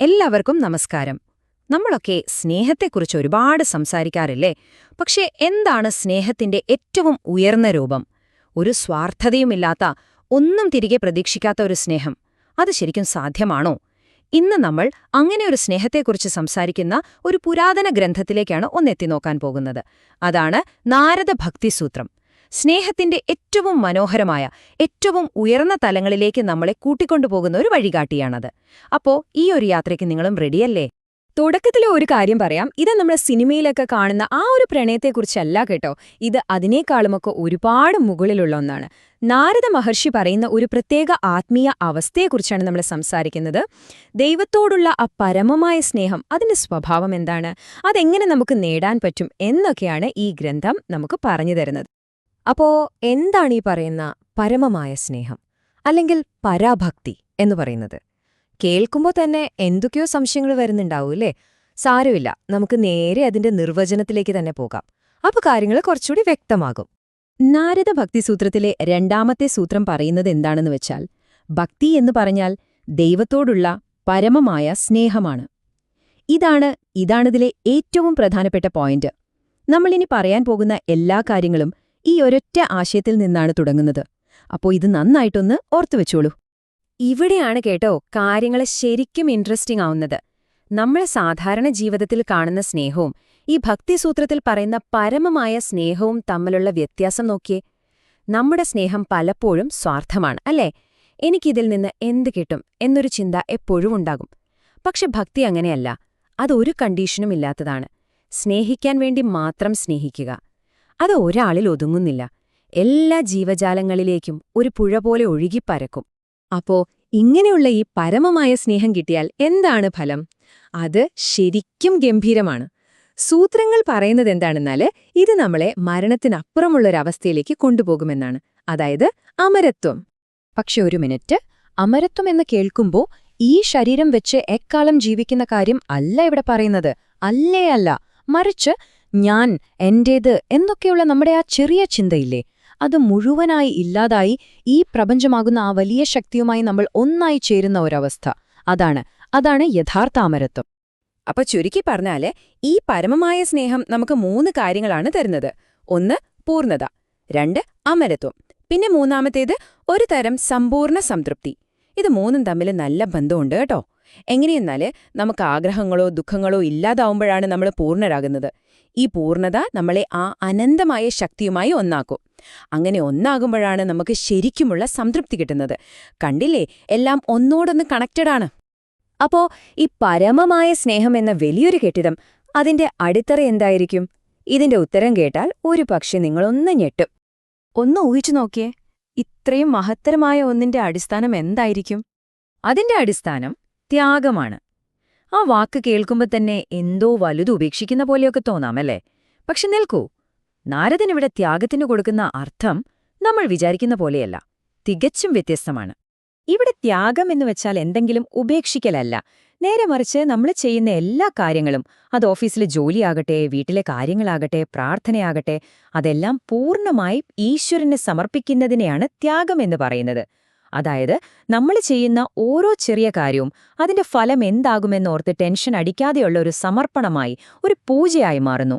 എല്ലാവർക്കും നമസ്കാരം. നമ്മളൊക്കെ സ്നേഹത്തെക്കുറിച്ച് ഒരുപാട് സംസാരിക്കാറില്ലേ? പക്ഷേ എന്താണ് സ്നേഹത്തിന്റെ ഏറ്റവും ഉയർന്ന രൂപം? ഒരു സ്വാർത്ഥതയുമില്ലാത്ത ഒന്നും തിരികെ പ്രതീക്ഷിക്കാത്ത ഒരു സ്നേഹം. അത് ശരിക്കും സാധ്യമാണോ? ഇന്ന് നമ്മൾ അങ്ങനെ ഒരു സ്നേഹത്തെക്കുറിച്ച് സംസാരിക്കുന്ന ഒരു പുരാതന ഗ്രന്ഥത്തിലേക്കാണ് ഒന്നെത്തി നോക്കാൻ പോകുന്നത്. അതാണ് നാരദ ഭക്തിസൂത്രം സ്നേഹത്തിന്റെ ഏറ്റവും മനോഹരമായ ഏറ്റവും ഉയർന്ന തലങ്ങളിലേക്ക് നമ്മളെ കൂട്ടിക്കൊണ്ടുപോകുന്ന ഒരു വഴികാട്ടിയാണത്. അപ്പോ ഈ ഒരു യാത്രയ്ക്ക് നിങ്ങളും റെഡിയല്ലേ? തുടക്കത്തിലെ ഒരു കാര്യം പറയാം. ഇത് നമ്മൾ സിനിമയിലൊക്കെ കാണുന്ന ആ ഒരു പ്രണയത്തെക്കുറിച്ചല്ല കേട്ടോ. ഇത് അതിനേക്കാളുമൊക്കെ ഒരുപാട് മുകളിലുള്ള ഒന്നാണ്. നാരദ മഹർഷി പറയുന്ന ഒരു പ്രത്യേക ആത്മീയ അവസ്ഥയെക്കുറിച്ചാണ് നമ്മൾ സംസാരിക്കുന്നത്. ദൈവത്തോടുള്ള ആ പരമമായ സ്നേഹം അതിന്റെ സ്വഭാവം എന്താണ്? അതെങ്ങനെ നമുക്ക് നേടാൻ പറ്റും എന്നൊക്കെയാണ് ഈ ഗ്രന്ഥം നമുക്ക് പറഞ്ഞു തരുന്നത്. അപ്പോ എന്താണ് ഈ പറയുന്ന പരമമായ സ്നേഹം? അല്ലെങ്കിൽ പരാഭക്തി എന്ന് പറയുന്നത്? കേൾക്കുമ്പോൾ തന്നെ എന്തൊക്കെയോ സംശയങ്ങൾ വരുന്നുണ്ടാവും അല്ലേ? സാരമില്ല. നമുക്ക് നേരെ അതിന്റെ നിർവചനത്തിലേക്ക് തന്നെ പോകാം. അപ്പൊ കാര്യങ്ങൾ കുറച്ചുകൂടി വ്യക്തമാകും. നാരദ ഭക്തിസൂത്രത്തിലെ രണ്ടാമത്തെ സൂത്രം പറയുന്നത് എന്താണെന്ന് വെച്ചാൽ ഭക്തി എന്ന് പറഞ്ഞാൽ ദൈവത്തോടുള്ള പരമമായ സ്നേഹമാണ്. ഇതാണ് ഇതാണിതിലെ ഏറ്റവും പ്രധാനപ്പെട്ട പോയിന്റ്. നമ്മളിനി പറയാൻ പോകുന്ന എല്ലാ കാര്യങ്ങളും ഈ ഒരൊറ്റ ആശയത്തിൽ നിന്നാണ് തുടങ്ങുന്നത്. അപ്പോ ഇത് നന്നായിട്ടൊന്ന് ഓർത്തുവെച്ചോളൂ ഇവിടെയാണ് കേട്ടോ കാര്യങ്ങൾ ശരിക്കും ഇൻട്രസ്റ്റിംഗ് ആവുന്നത്. നമ്മൾ സാധാരണ ജീവിതത്തിൽ കാണുന്ന സ്നേഹവും ഈ ഭക്തിസൂത്രത്തിൽ പറയുന്ന പരമമായ സ്നേഹവും തമ്മിലുള്ള വ്യത്യാസം നോക്കിയേ. നമ്മുടെ സ്നേഹം പലപ്പോഴും സ്വാർത്ഥമാണ് അല്ലേ? എനിക്കിതിൽ നിന്ന് എന്ത് കിട്ടും എന്നൊരു ചിന്ത എപ്പോഴും ഉണ്ടാകും. പക്ഷെ ഭക്തി അങ്ങനെയല്ല. അതൊരു കണ്ടീഷനും ഇല്ലാത്തതാണ്. സ്നേഹിക്കാൻ വേണ്ടി മാത്രം സ്നേഹിക്കുക. അത് ഒരാളിൽ ഒതുങ്ങുന്നില്ല. എല്ലാ ജീവജാലങ്ങളിലേക്കും ഒരു പുഴ പോലെ ഒഴുകിപ്പരക്കും അപ്പോ ഇങ്ങനെയുള്ള ഈ പരമമായ സ്നേഹം കിട്ടിയാൽ എന്താണ് ഫലം? അത് ശരിക്കും ഗംഭീരമാണ്. സൂത്രങ്ങൾ പറയുന്നത് എന്താണെന്നാൽ ഇത് നമ്മളെ മരണത്തിനപ്പുറമുള്ളൊരവസ്ഥയിലേക്ക് കൊണ്ടുപോകുമെന്നാണ്. അതായത് അമരത്വം. പക്ഷെ ഒരു മിനിറ്റ് അമരത്വം എന്ന് കേൾക്കുമ്പോൾ ഈ ശരീരം വെച്ച് എക്കാലം ജീവിക്കുന്ന കാര്യം അല്ല ഇവിടെ പറയുന്നത്. അല്ലേ അല്ല. മറിച്ച് ഞാൻ എന്റേത് എന്നൊക്കെയുള്ള നമ്മുടെ ആ ചെറിയ ചിന്തയില്ലേ? അത് മുഴുവനായി ഇല്ലാതായി ഈ പ്രപഞ്ചമാകുന്ന ആ വലിയ ശക്തിയുമായി നമ്മൾ ഒന്നായി ചേരുന്ന ഒരവസ്ഥ. അതാണ് അതാണ് യഥാർത്ഥ അമരത്വം. അപ്പൊ ചുരുക്കി പറഞ്ഞാൽ ഈ പരമമായ സ്നേഹം നമുക്ക് മൂന്ന് കാര്യങ്ങളാണ് തരുന്നത്. ഒന്ന് പൂർണത. രണ്ട് അമരത്വം. പിന്നെ മൂന്നാമത്തേത് ഒരു തരം സമ്പൂർണ സംതൃപ്തി. ഇത് മൂന്നും തമ്മിൽ നല്ല ബന്ധമുണ്ട് കേട്ടോ. എങ്ങനെയെന്നാൽ നമുക്ക് ആഗ്രഹങ്ങളോ ദുഃഖങ്ങളോ ഇല്ലാതാവുമ്പോഴാണ് നമ്മൾ പൂർണരാകുന്നത്. ഈ പൂർണത നമ്മളെ ആ അനന്തമായ ശക്തിയുമായി ഒന്നാക്കും. അങ്ങനെ ഒന്നാകുമ്പോഴാണ് നമുക്ക് ശരിക്കുമുള്ള സംതൃപ്തി കിട്ടുന്നത്. കണ്ടില്ലേ? എല്ലാം ഒന്നോടൊന്ന് കണക്റ്റഡാണ് അപ്പോ ഈ പരമമായ സ്നേഹം എന്ന വലിയൊരു കെട്ടിടം അതിന്റെ അടിത്തറ എന്തായിരിക്കും? ഇതിന്റെ ഉത്തരം കേട്ടാൽ ഒരു പക്ഷെ നിങ്ങളൊന്ന് ഞെട്ടും. ഒന്ന് ഊഹിച്ചു നോക്കിയേ. ഇത്രയും മഹത്തരമായ ഒന്നിന്റെ അടിസ്ഥാനം എന്തായിരിക്കും? അതിന്റെ അടിസ്ഥാനം ത്യാഗമാണ്. ആ വാക്ക് കേൾക്കുമ്പോൾ തന്നെ എന്തോ വലുത് ഉപേക്ഷിക്കുന്ന പോലെയൊക്കെ തോന്നാമല്ലേ പക്ഷെ നിൽക്കൂ നാരദനിവിടെ ത്യാഗത്തിന് കൊടുക്കുന്ന അർത്ഥം നമ്മൾ വിചാരിക്കുന്ന പോലെയല്ല തികച്ചും വ്യത്യസ്തമാണ്. ഇവിടെ ത്യാഗം എന്ന് വെച്ചാൽ എന്തെങ്കിലും ഉപേക്ഷിക്കലല്ല. നേരെ മറിച്ച് നമ്മൾ ചെയ്യുന്ന എല്ലാ കാര്യങ്ങളും അത് ഓഫീസിലെ ജോലിയാകട്ടെ വീട്ടിലെ കാര്യങ്ങളാകട്ടെ പ്രാർത്ഥനയാകട്ടെ അതെല്ലാം പൂർണമായി ഈശ്വരനെ സമർപ്പിക്കുന്നതിനെയാണ് ത്യാഗം എന്ന് പറയുന്നത്. അതായത് നമ്മൾ ചെയ്യുന്ന ഓരോ ചെറിയ കാര്യവും അതിന്റെ ഫലം എന്താകുമെന്നോർത്ത് ടെൻഷൻ അടിക്കാതെയുള്ള ഒരു സമർപ്പണമായി ഒരു പൂജയായി മാറുന്നു.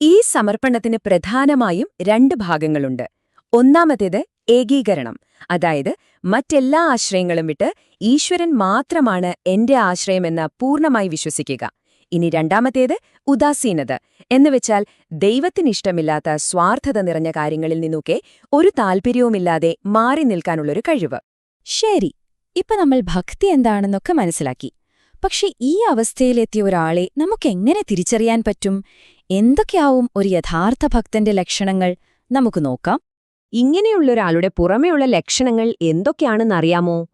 ഈ സമർപ്പണത്തിന് പ്രധാനമായും രണ്ട് ഭാഗങ്ങളുണ്ട്. ഒന്നാമത്തേത് ഏകീകരണം. അതായത് മറ്റെല്ലാ ആശ്രയങ്ങളും വിട്ട് ഈശ്വരൻ മാത്രമാണ് എന്റെ ആശ്രയമെന്ന് പൂർണമായി വിശ്വസിക്കുക. ഇനി രണ്ടാമത്തേത് ഉദാസീനത. എന്നുവെച്ചാൽ ദൈവത്തിനിഷ്ടമില്ലാത്ത സ്വാർത്ഥത നിറഞ്ഞ കാര്യങ്ങളിൽ നിന്നൊക്കെ ഒരു താൽപ്പര്യവുമില്ലാതെ മാറി നിൽക്കാനുള്ളൊരു കഴിവ്. ശരി ഇപ്പൊ നമ്മൾ ഭക്തി എന്താണെന്നൊക്കെ മനസ്സിലാക്കി. പക്ഷെ ഈ അവസ്ഥയിലെത്തിയ ഒരാളെ നമുക്കെങ്ങനെ തിരിച്ചറിയാൻ പറ്റും? എന്തൊക്കെയാവും ഒരു യഥാർത്ഥ ഭക്തന്റെ ലക്ഷണങ്ങൾ? നമുക്ക് നോക്കാം. ഇങ്ങനെയുള്ളൊരാളുടെ പുറമെയുള്ള ലക്ഷണങ്ങൾ എന്തൊക്കെയാണെന്നറിയാമോ?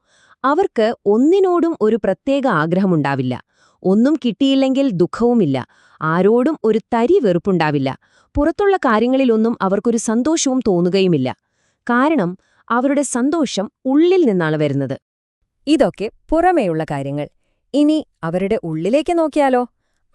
അവർക്ക് ഒന്നിനോടും ഒരു പ്രത്യേക ആഗ്രഹമുണ്ടാവില്ല. ഒന്നും കിട്ടിയില്ലെങ്കിൽ ദുഃഖവുമില്ല. ആരോടും ഒരു തരി വെറുപ്പുണ്ടാവില്ല. പുറത്തുള്ള കാര്യങ്ങളിലൊന്നും അവർക്കൊരു സന്തോഷവും തോന്നുകയുമില്ല. കാരണം അവരുടെ സന്തോഷം ഉള്ളിൽ നിന്നാണ് വരുന്നത്. ഇതൊക്കെ പുറമേയുള്ള കാര്യങ്ങൾ. ഇനി അവരുടെ ഉള്ളിലേക്ക് നോക്കിയാലോ?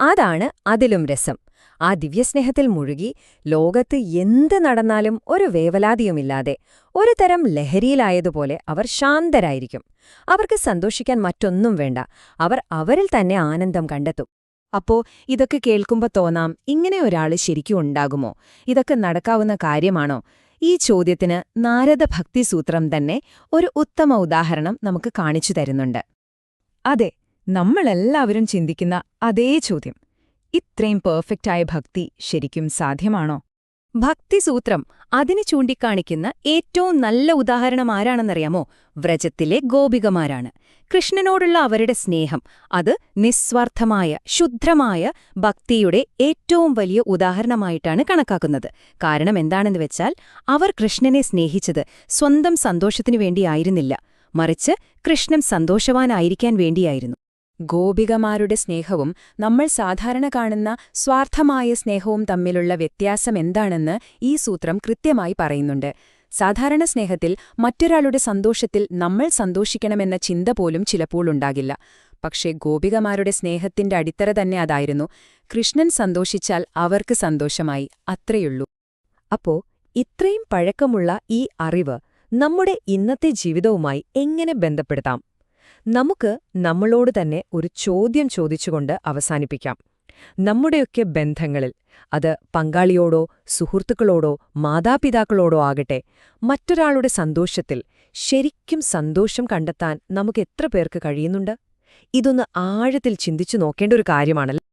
അതാണ് അതിലും രസം. ആ ദിവ്യസ്നേഹത്തിൽ മുഴുകി ലോകത്ത് എന്ത് നടന്നാലും ഒരു വേവലാതിയുമില്ലാതെ ഒരു തരം ലഹരിയിലായതുപോലെ അവർ ശാന്തരായിരിക്കും. അവർക്ക് സന്തോഷിക്കാൻ മറ്റൊന്നും വേണ്ട. അവർ അവരിൽ തന്നെ ആനന്ദം കണ്ടെത്തും. അപ്പോ ഇതൊക്കെ കേൾക്കുമ്പോ തോന്നാം ഇങ്ങനെ ഒരാൾ ശരിക്കും ഉണ്ടാകുമോ? ഇതൊക്കെ നടക്കാവുന്ന കാര്യമാണോ? ഈ ചോദ്യത്തിന് നാരദ ഭക്തിസൂത്രം തന്നെ ഒരു ഉത്തമ ഉദാഹരണം നമുക്ക് കാണിച്ചു തരുന്നുണ്ട്. അതെ നമ്മളെല്ലാവരും ചിന്തിക്കുന്ന അതേ ചോദ്യം. ഇത്രയും പെർഫെക്റ്റായ ഭക്തി ശരിക്കും സാധ്യമാണോ? ഭക്തിസൂത്രം അതിന് ചൂണ്ടിക്കാണിക്കുന്ന ഏറ്റവും നല്ല ഉദാഹരണം ആരാണെന്നറിയാമോ? വ്രജത്തിലെ ഗോപികമാരാണ്. കൃഷ്ണനോടുള്ള അവരുടെ സ്നേഹം അത് നിസ്വാർത്ഥമായ ശുദ്ധമായ ഭക്തിയുടെ ഏറ്റവും വലിയ ഉദാഹരണമായിട്ടാണ് കണക്കാക്കുന്നത്. കാരണം എന്താണെന്ന് വെച്ചാൽ അവർ കൃഷ്ണനെ സ്നേഹിച്ചത് സ്വന്തം സന്തോഷത്തിനു വേണ്ടിയായിരുന്നില്ല. മറിച്ച് കൃഷ്ണൻ സന്തോഷവാനായിരിക്കാൻ വേണ്ടിയായിരുന്നു. ഗോപികമാരുടെ സ്നേഹവും നമ്മൾ സാധാരണ കാണുന്ന സ്വാർത്ഥമായ സ്നേഹവും തമ്മിലുള്ള വ്യത്യാസം എന്താണെന്ന് ഈ സൂത്രം കൃത്യമായി പറയുന്നുണ്ട്. സാധാരണ സ്നേഹത്തിൽ മറ്റൊരാളുടെ സന്തോഷത്തിൽ നമ്മൾ സന്തോഷിക്കണമെന്ന ചിന്ത പോലും ചിലപ്പോൾ ഉണ്ടാകില്ല. പക്ഷേ ഗോപികമാരുടെ സ്നേഹത്തിന്റെ അടിത്തറ തന്നെ അതായിരുന്നു. കൃഷ്ണൻ സന്തോഷിച്ചാൽ അവർക്ക് സന്തോഷമായി. അത്രയുള്ളൂ. അപ്പോ ഇത്രയും പഴക്കമുള്ള ഈ അറിവ് നമ്മുടെ ഇന്നത്തെ ജീവിതവുമായി എങ്ങനെ ബന്ധപ്പെടുത്താം? നമുക്ക് നമ്മളോട് തന്നെ ഒരു ചോദ്യം ചോദിച്ചുകൊണ്ട് അവസാനിപ്പിക്കാം. നമ്മുടെയൊക്കെ ബന്ധങ്ങളിൽ അത് പങ്കാളിയോടോ സുഹൃത്തുക്കളോടോ മാതാപിതാക്കളോടോ ആകട്ടെ മറ്റൊരാളുടെ സന്തോഷത്തിൽ ശരിക്കും സന്തോഷം കണ്ടെത്താൻ നമുക്ക് എത്ര പേർക്ക് കഴിയുന്നുണ്ട്? ഇതൊന്ന് ആഴത്തിൽ ചിന്തിച്ചു നോക്കേണ്ട ഒരു കാര്യമാണല്ലോ?